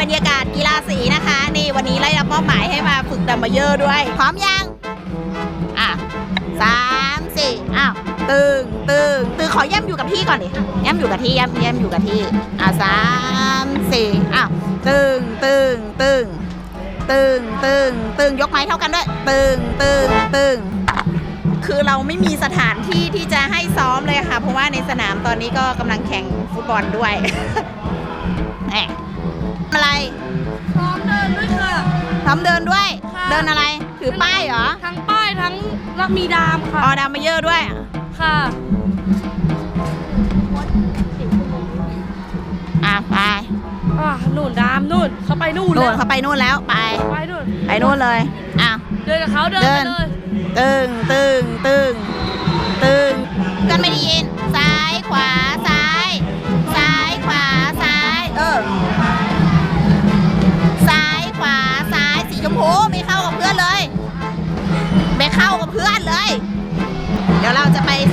บรรยากาศกีฬาสีนะคะ นี่วันนี้ไล่รับมอบหมายให้มาฝึกดัมเบลเยอร์ด้วย พร้อมยัง อะสามสี่อ้าวตึงตึงตึงขอแย้มอยู่กับที่ก่อนดิแย้มอยู่กับที่แย้มแย้มอยู่กับที่อะสามสี่อ้าวตึงตึงตึงตึงตึงตึงยกไม้เท่ากันด้วยตึงตึงตึงคือเราไม่มีสถานที่ที่จะให้ซ้อมเลยค่ะ เพราะว่าในสนามตอนนี้ก็กำลังแข่งฟุตบอลด้วยแหม อะไรพร้อมเดินด้วยค่ะ พร้อมเดินด้วย ค่ะ เดินอะไร ถือป้ายเหรอ ทั้งป้ายทั้งรับมีดามค่ะออดามมาเยอะด้วย ค่ะ อะไปอ่านู่นดามนู่นเขาไปนู่นนู่แล้นวเขาไปนู่นแล้วไป ไปนู่นไปนู่นเลย อะ เดินกับเขาเดินเดิไปนเลย ตึงตึงตึงตึ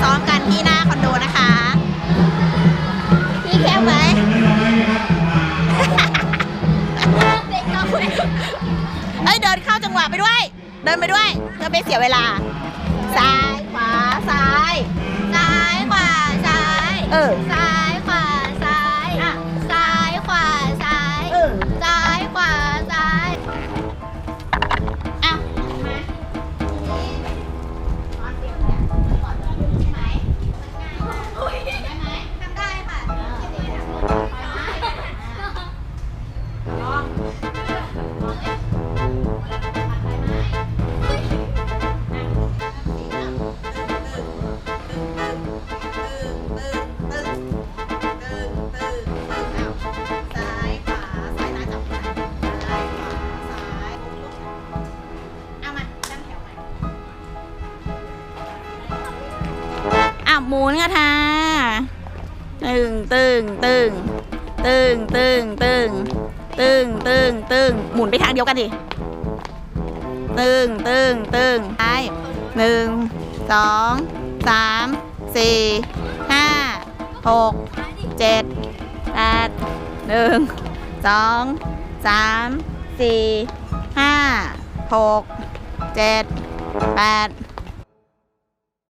ซ้อมกันที่หน้าคอนโดนะคะ พี่แคบไหมเด็กก็คุยเอ้ยเดินเข้าจังหวะไปด้วย เดินไปด้วยเพื่อไม่เสียเวลา ซ้ายขวาซ้าย ซ้ายขวาซ้าย เออ ซ้าย หมุนกระทา ตึงตึงตึงตึงตึงตึงตึงตึงตึงหมุนไปทางเดียวกันดิตึงตึงตึงไปหนึ่งสองสามสี่ห้าหกเจ็ดแปดหนึ่งสองสามสี่ห้าหกเจ็ดแปด